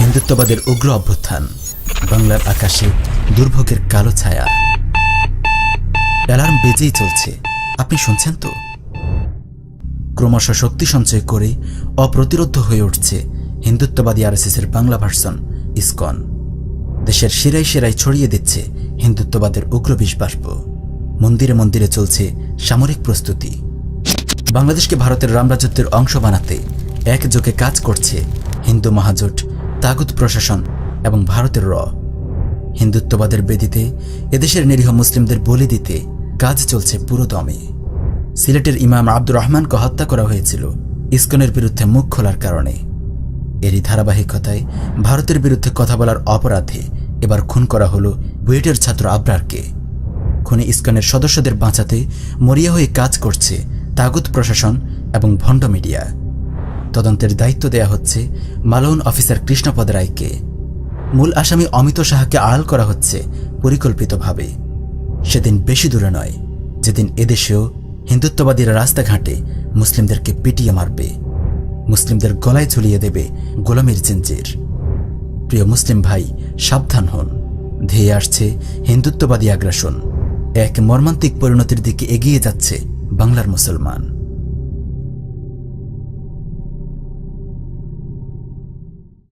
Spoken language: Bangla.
হিন্দুত্ববাদের উগ্র অভ্যুত্থান, বাংলার আকাশে দুর্ভোগের কালো ছায়া। অ্যালার্ম বেজেই চলছে, আপনি শুনছেন তো? ক্রমশ শক্তি সঞ্চয় করে অপ্রতিরোধ হয়ে উঠছে হিন্দুত্ববাদী আরএসএসের বাংলা ভার্সন, ইসকন। দেশের শিরায় শিরায় ছড়িয়ে দিচ্ছে হিন্দুত্ববাদের উগ্র বিষবাষ্প মন্দিরে মন্দিরে চলছে সামরিক প্রস্তুতি। বাংলাদেশকে ভারতের রামরাজত্বের অংশ বানাতে একযোগে কাজ করছে হিন্দু মহাজোট তাগুত প্রশাসন এবং ভারতের র। হিন্দুত্ববাদের বেদিতে, এদেশের নিরীহ মুসলিমদের বলি দিতে কাজ চলছে পুরো দমে সিলেটের ইমাম আব্দুর রহমানকে হত্যা করা হয়েছিল ইস্কনের বিরুদ্ধে মুখ খোলার কারণে। এরই ধারাবাহিকতায় ভারতের বিরুদ্ধে কথা বলার অপরাধে এবার খুন করা হলো বুয়েটের ছাত্র আবরারকে। খুনে ইস্কনের সদস্যদের বাঁচাতে মরিয়া হয়ে কাজ করছে তাগুত প্রশাসন এবং ভণ্ড মিডিয়া। তদন্তের দায়িত্ব দেয়া হচ্ছে মালউন অফিসার কৃষ্ণপদ রায়কে। মূল আসামি অমিত সাহাকে আড়াল করা হচ্ছে পরিকল্পিতভাবে। সেদিন বেশি দূরে নয়, যেদিন এদেশেও হিন্দুত্ববাদীরা রাস্তাঘাটে মুসলিমদেরকে পিটিয়ে মারবে। মুসলিমদের গলায় ঝুলিয়ে দেবে গোলামের জিঞ্জির। প্রিয় মুসলিম ভাই, সাবধান হন। ধেয়ে আসছে হিন্দুত্ববাদী আগ্রাসন। এক মর্মান্তিক পরিণতির দিকে এগিয়ে যাচ্ছে বাংলার মুসলমান।